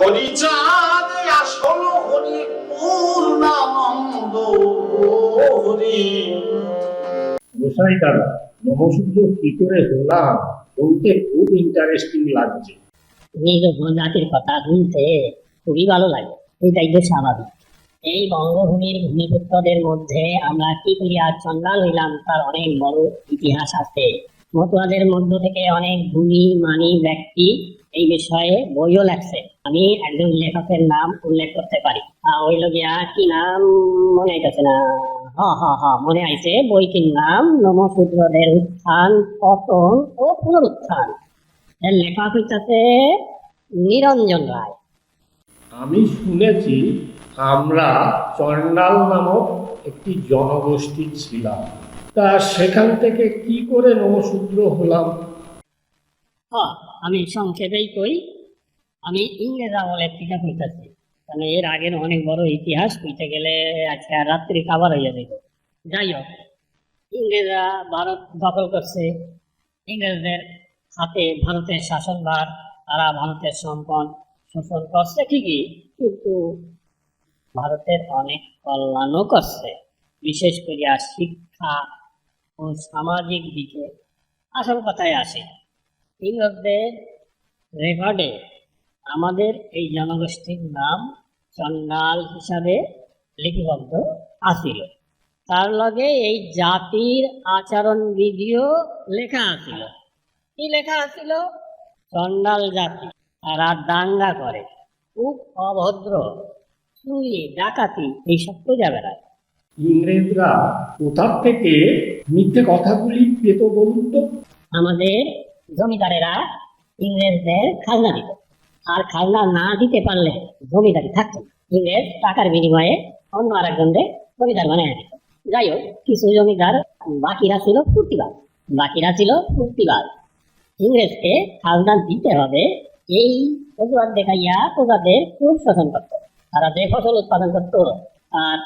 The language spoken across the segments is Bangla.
হরিচাঁদ আসল হরি পূর্ণানন্দ হরি। গোসাই দাদা নবসূত্র কি করে হলাম বলতে খুব ইন্টারেস্টিং লাগছে। জাতির কথা শুনতে খুবই ভালো লাগে এটাই তো স্বাভাবিক। এই বঙ্গভূমির ভূমিপুত্রদের মধ্যে আমরা কি করিয়া চন্দাল হইলাম তার অনেক বড় ইতিহাস আছে। মতুয়াদের মধ্য থেকে অনেক গুণী মানি ব্যক্তি এই বিষয়ে বইও লেখছে। আমি একজন লেখকের নাম উল্লেখ করতে পারি। হইল গিয়া কি নাম? মনে আইতেছে না। হ হ হ, মনে আইছে বইটির নাম নমশূদ্রদের উত্থান, পতন ও পুনরুত্থান। এর লেখক হইতেছে নিরঞ্জন রায়। আমি শুনেছি আমরা চন্ডাল নামক একটি জনগোষ্ঠী ছিলাম। তা সেখান থেকে কি করে নমশূদ্র হলাম? হ আমি সংক্ষেপেই কই। আমি ইংরেজ আমলের টিকা কইতাছি। মানে এর আগের অনেক বড় ইতিহাস, কইতে গেলে আজকে রাত্রি খাবার হইয়া যাবে যাই হোক ইংরেজরা ভারত দখল করছে। ইংরেজদের হাতে ভারতের শাসনভার, তারা ভারতের সম্পদ শোষণ করছে ঠিকই, কিন্তু ভারতের অনেক কল্যাণও করছে। বিশেষ করিয়া শিক্ষা ও সামাজিক দিকে আসল কথায় আসে। ইংরেজদের রেকর্ডে আমাদের এই জনগোষ্ঠীর নাম চন্ডাল হিসাবে লিপিবদ্ধ আছিল। তার লগে এই জাতির আচরণ বিধিও লেখা আছিল। কি লেখা আছিল? চন্ডাল জাতি তারা দাঙ্গা করে খুব অভদ্র চুরি ডাকাতি এইসব পূজা বেড়ায়। ইংরেজরা কোথার থেকে মিথ্যে কথাগুলি পেত বলুন তো? আমাদের জমিদারেরা ইংরেজদের খাজনা দিত। আর খাজনা না দিতে পারলে জমিদারি থাকতো। ইংরেজ টাকার বিনিময়ে অন্য আরেকজনদের জমিদার বানিয়ে দিত। যাই হোক, কিছু জমিদার বাকিরা ছিল ফুর্তিবাজ। বাকিরা ছিল ফুর্তিবাজ। ইংরেজকে খাজনা দিতে হবে। এই অজুহাত দেখাইয়া প্রজাদের খুব শোষণ করত। তারা যে ফসল উৎপাদন করত আর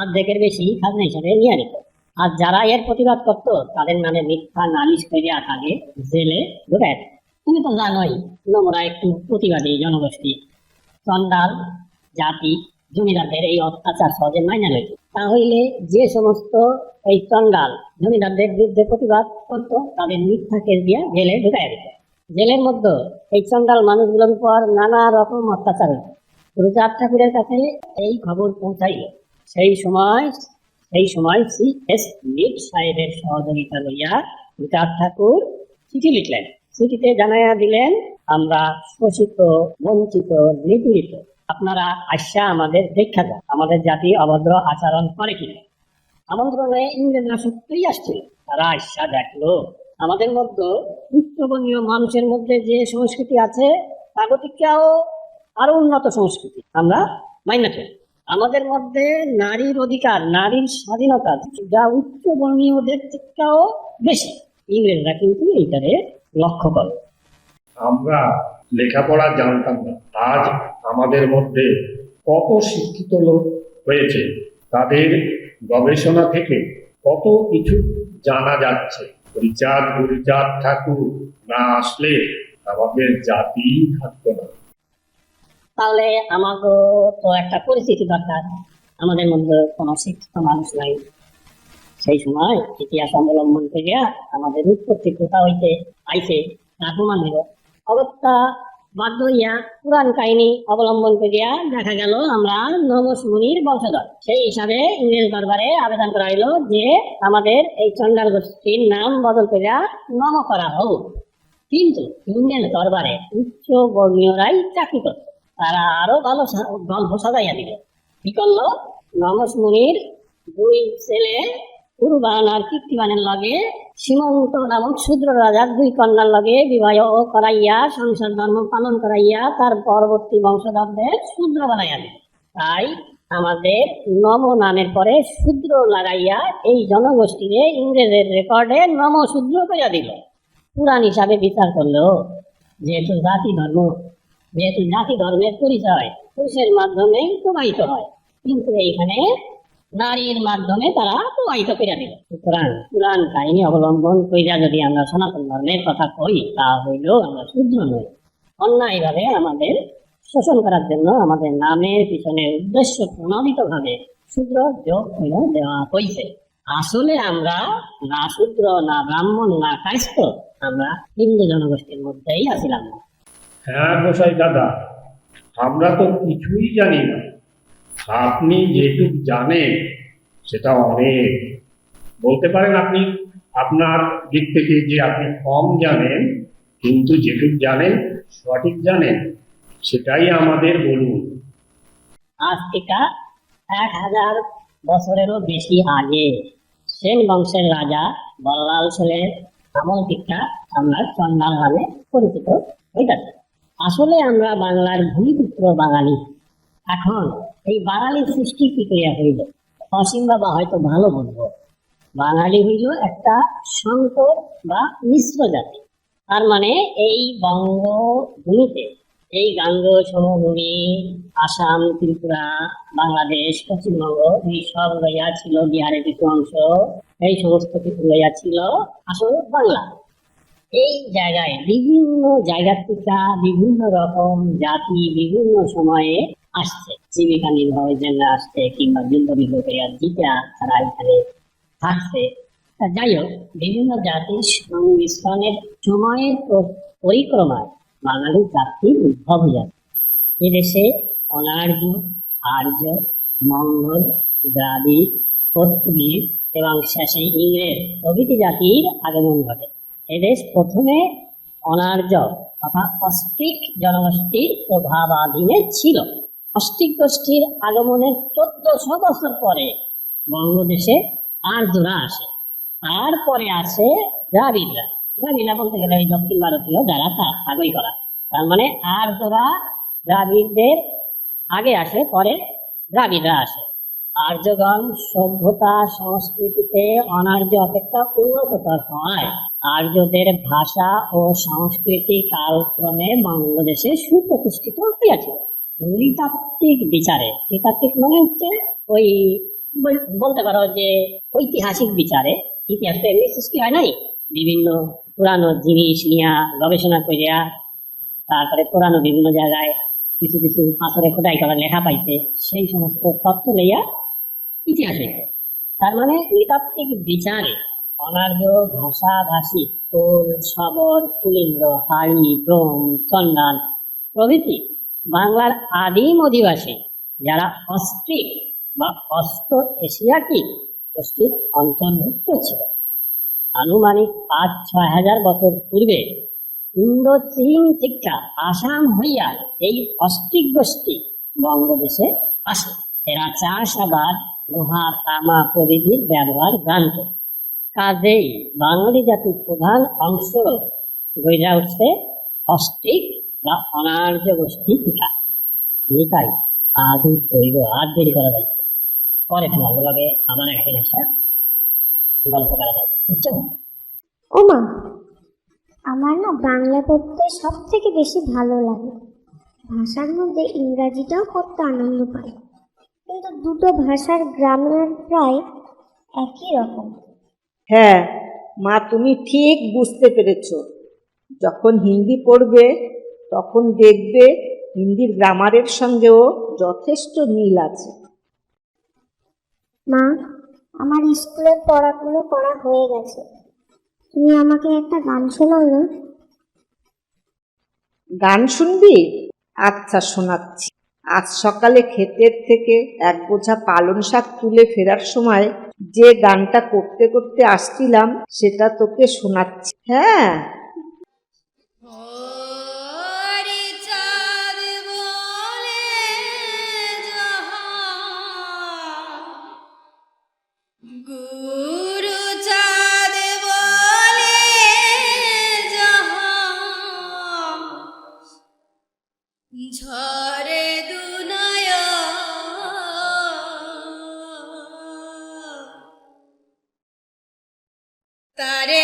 অর্ধেকের বেশি খাজনা হিসাবে নিয়ে নিত। আর যারা এর প্রতিবাদ করত, তাদের নামে মিথ্যা নালিশ করিয়া থাকে জেলে ঢুকায় তুমি তো জানোই, নোংরা একটু প্রতিবাদী জনগোষ্ঠী। চন্ডাল জাতি, জমিদারদের এই অত্যাচার সহজে মাইনা লইত তাহলে যে সমস্ত এই চন্ডাল জমিদারদের বিরুদ্ধে প্রতিবাদ করত, তাদের মিথ্যা কেস দিয়া জেলে ঢুকায় দিত। জেলের মধ্যে এই চন্ডাল মানুষগুলোর উপর নানা রকম অত্যাচার হইত। গুরুচাঁদ ঠাকুরের কাছে এই খবর পৌঁছাইল। সেই সময় সেই সময় সি এস লিট সাহেবের সহযোগিতা লইয়া গুরুচাঁদ ঠাকুর চিঠি লিখলেন। চিঠিতে জানাইয়া দিলেন, আমরা শোষিত, বঞ্চিত, নিপীড়িত, আপনারা আশা আমাদের দেখা যান আমাদের জাতি অভদ্র আচরণ করে কিনা। আমন্ত্রণে ইংরেজরা সত্যিই আসছিল, তারা আশা দেখল, আমাদের মধ্যে উচ্চবর্ণীয় মানুষের মধ্যে যে সংস্কৃতি আছে স্বাগতিকাও আরও উন্নত সংস্কৃতি। আমরা মাইনা করি আমাদের মধ্যে নারীর অধিকার, নারীর স্বাধীনতা, যা উচ্চ বর্ণীয়দের থেকেও বেশি। ইংরেজরা কিন্তু এইটারে লক্ষ্য করে। আমরা লেখাপড়া জানতাম না। আজ আমাদের মধ্যে কত শিক্ষিত লোক হয়েছে, তাদের গবেষণা থেকে কত কিছু জানা যাচ্ছে। হরিচাঁদ গুরুচাঁদ ঠাকুর না আসলে আমাদের জাতি থাকতো না। তাহলে আমাকে তো একটা পরিস্থিতি দরকার। আমাদের মধ্যে কোনো শিক্ষিত মানুষ নাই। সেই সময় ইতিহাস অবলম্বন করিয়া আমাদের উৎপত্তি কোথা হইতে আইছে তার প্রমাণ হইল অগত্যা বাধ্য হইয়া পুরাণ কাহিনী অবলম্বন করিয়া দেখা গেল আমরা নমস মুনির বংশধর। সেই হিসাবে ইংরেজ দরবারে আবেদন করা হইল যে আমাদের এই চন্ডাল গোষ্ঠীর নাম বদল করিয়া নম করা হোক। কিন্তু ইংরেজ দরবারে উচ্চ বর্ণীয়রাই চাকরি করত। তারা আরও ভালো গল্প সাজাইয়া দিল কি করল? নমস মুনির দুই ছেলে উরুবান আর কীর্তিবানের লগে সীমন্ত নামক শূদ্র রাজার দুই কন্যার লগে বিবাহ করাইয়া, সংসার ধর্ম পালন করাইয়া, তার পরবর্তী বংশধরদের শূদ্র বানাইয়া দিল তাই আমাদের নম নামের পরে শূদ্র লাগাইয়া এই জনগোষ্ঠীরে ইংরেজের রেকর্ডে নম শূদ্র করিয়া দিল। পুরাণ হিসাবে বিচার করলেও যেহেতু জাতি ধর্ম যেহেতু জাতি ধর্মের পরিচয়। পুরুষের মাধ্যমে প্রবাহিত হয়। কিন্তু এইখানে নারীর মাধ্যমে তারা প্রবাহিত করে দিল সুতরাং পুরাণ কাহিনী অবলম্বন কইরা যদি আমরা সনাতন ধর্মের কথা কই তা হইলেও আমরা শুদ্ধ নই। অন্যায়ভাবে আমাদের শোষণ করার জন্য আমাদের নামের পিছনে উদ্দেশ্য প্রণোদিতভাবে শূদ্র যোগ হইয়া দেওয়া হয়েছে আসলে আমরা না শূদ্র, না ব্রাহ্মণ, না কায়স্থ আমরা হিন্দু জনগোষ্ঠীর মধ্যেই আসিলাম না হ্যাঁ গোসাই দাদা, আমরা তো কিছুই জানি না। আপনি যেটুক জানেন, সেটা অনেক। বলতে পারেন আপনি, আপনার দিক থেকে যে আপনি কম জানেন, কিন্তু যেটুক জানেন, সঠিক জানেন, সেটাই আমাদের বলুন। আজ থেকে এক হাজার বছরেরও বেশি আগে সেন বংশের রাজা বল্লাল সেনের আমল টিকা আমরা চন্ডাল নামে পরিচিত হইতাছে আসলে আমরা বাংলার ভূমিপুত্র বাঙালি। এখন এই বাঙালির সৃষ্টি কি করিয়া হইল? অসীম বাবা হয়তো ভালো বলব। বাঙালি হইল একটা সংকর বা মিশ্র জাতি। তার মানে এই বঙ্গভূমিতে, এই গাঙ্গ সমভূমি আসাম, ত্রিপুরা, বাংলাদেশ, পশ্চিমবঙ্গ, এই সব লইয়া ছিল বিহারের কিছু অংশ, এই সমস্ত কিছু লইয়া ছিল আসল বাংলা। এই জায়গায় বিভিন্ন জায়গা থেকে বিভিন্ন রকম জাতি বিভিন্ন সময়ে আসছে। জীবিকা নির্বাহের জন্য আসছে কিংবা যুদ্ধ বিগ্রহ করিয়া জিতা তারা এখানে থাকছে। যাই হোক, বিভিন্ন জাতির সংমিশ্রণের সময়ের পরিক্রমায় বাঙালি জাতির উদ্ভব হইয়াছে এদেশে অনার্য, আর্য, মঙ্গল, দ্রাবিড়, পর্তুগিজ এবং শেষে ইংরেজ প্রভৃতি জাতির আগমন ঘটে। এদেশ প্রথমে অনার্য তথা অস্ট্রিক জনগোষ্ঠীর প্রভাবাধীনে ছিল। অস্ট্রিক গোষ্ঠীর আগমনের চোদ্দশো বছর পরে বঙ্গদেশে আর্যরা আসে। তারপরে আসে দ্রাবিড়রা দ্রাবিড়রা বলতে গেলে এই দক্ষিণ ভারতীয় যারা আগই করা। তার মানে আর্যরা দ্রাবিড়দের আগে আসে, পরে দ্রাবিড়রা আসে। আর্যগণ সভ্যতা সংস্কৃতিতে অনার্য অপেক্ষা উন্নততর হয়। আর্যদের ভাষা ও সংস্কৃতি কালক্রমে বাংলাদেশে সুপ্রতিষ্ঠিত হইয়াছে। নৃতাত্ত্বিক বিচারে, নৃতাত্ত্বিক মানে হচ্ছে ওই বল- বলতে পারো যে ঐতিহাসিক বিচারে। ইতিহাস তো এমনি সৃষ্টি হয় নাই। বিভিন্ন পুরানো জিনিস নিয়ে গবেষণা করিয়া তারপরে পুরানো বিভিন্ন জায়গায় কিছু কিছু পাথরে খোদাই করা লেখা পাইছে। সেই সমস্ত তথ্য লইয়া ইতিহাস। তার মানে নৃতাত্ত্বিক বিচারে অনার্য ভাষাভাষী কোল শবর কুলিন্দ হাড়ি, ব্রোম চন্ডাল প্রভৃতি বাংলার আদিম অধিবাসী যারা অস্ট্রিক বা অস্ত এশিয়াটিক গোষ্ঠীর অন্তর্ভুক্ত ছিল। আনুমানিক পাঁচ, ছয় হাজার বছর পূর্বে ইন্দো চীন থেকে আসাম হইয়া এই অস্ট্রিক গোষ্ঠী বঙ্গদেশে আসে। এরা চাষাবাদ লোহা তামা প্রভৃতির ব্যবহার জানত কাজেই বাঙালি জাতির প্রধান অংশ গইরা উঠছে অস্ট্রিক বা অনার্য গোষ্ঠী টিকা। এটাই আজ তৈরি আর দেরি করা যায় পরে তোমার লগে আবার একদিন এসে গল্প করা যাবে। বুঝছ? ওমা, আমার না বাংলা পড়তে সব থেকে বেশি ভালো লাগে। ভাষার মধ্যে ইংরাজিটাও পড়তে আনন্দ পাই কিন্তু দুটো ভাষার গ্রামার প্রায় একই রকম। হ্যাঁ মা তুমি ঠিক বুঝতে পেরেছ। যখন হিন্দি পড়বে তখন দেখবে হিন্দির গ্রামারের সঙ্গেও যথেষ্ট মিল আছে। মা আমার স্কুলের পড়াগুলো করা হয়ে গেছে। তুমি আমাকে একটা গান শোনাও না? গান শুনবি? আচ্ছা শোনাচ্ছি। আজ সকালে ক্ষেতের থেকে এক বোঝা পালন শাক তুলে ফেরার সময় যে গানটা করতে করতে আসছিলাম, সেটা তোকে শোনাচ্ছি। হ্যাঁ তারে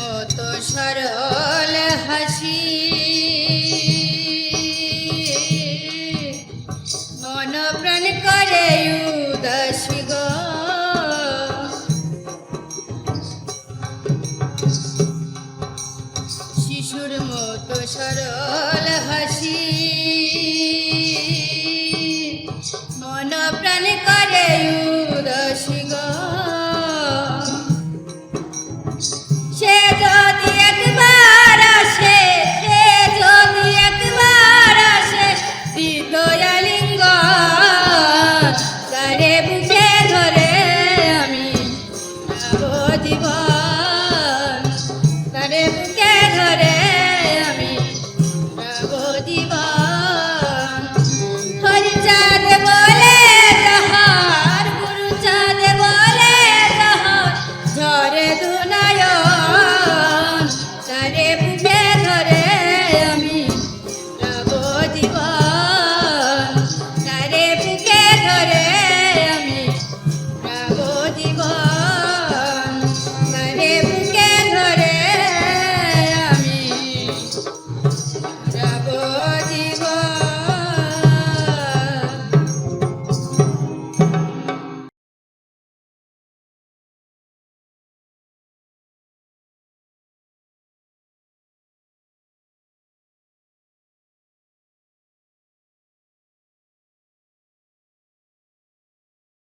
কত সরল হাসি।